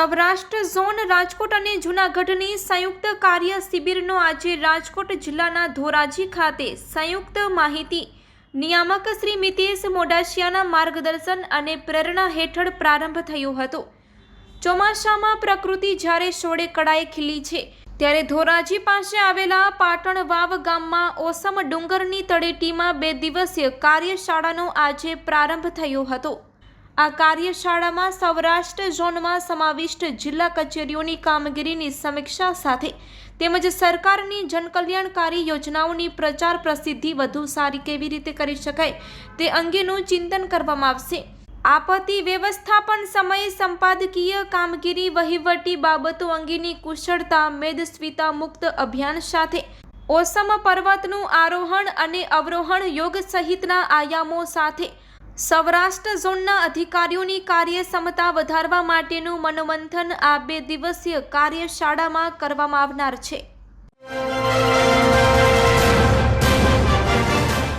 Saurashtra zone Rajkot અને જૂનાગઢની સંયુક્ત કાર્ય શિબિરનો આજે રાજકોટ જિલ્લાના ધોરાજી ખાતે સંયુક્ત માહિતી નિયામક શ્રી મિતેશ મોડાસિયાના માર્ગદર્શન અને પ્રેરણા હેઠળ પ્રારંભ થયો હતો. ચોમાસામાં પ્રકૃતિ જ્યારે સોળે કળાએ ખીલી છે, ત્યારે ધોરાજી પાસે આવેલા પાટણ વાવ ગામમાં ઓસમ ડુંગરની તળેટીમાં બે દિવસીય કાર્યશાળાનો આજે પ્રારંભ થયો હતો. આ કાર્યશાળામાં સૌરાષ્ટ્ર ઝોનમાં સમાવિષ્ટ જિલ્લા કચેરીઓની કામગીરીની સમીક્ષા સાથે તેમજ સરકારની જનકલ્યાણકારી યોજનાઓની પ્રચાર પ્રસિદ્ધિ વધુ સારી કેવી રીતે કરી શકાય તે અંગેનું ચિંતન કરવામાં આવશે. આપત્તિ વ્યવસ્થાપન સમયે સંપાદકીય કામગીરી વહીવટી બાબતો અંગેની કુશળતા, મેદસ્વીતા મુક્ત અભિયાન સાથે ઓસમ પર્વતનું આરોહણ અને અવરોહણ યોગ સહિતના આયામો સાથે સૌરાષ્ટ્ર ઝોનના અધિકારીઓની કાર્યક્ષમતા વધારવા માટેનું મનોમંથન આ બે દિવસીય કાર્યશાળામાં કરવામાં આવનાર છે.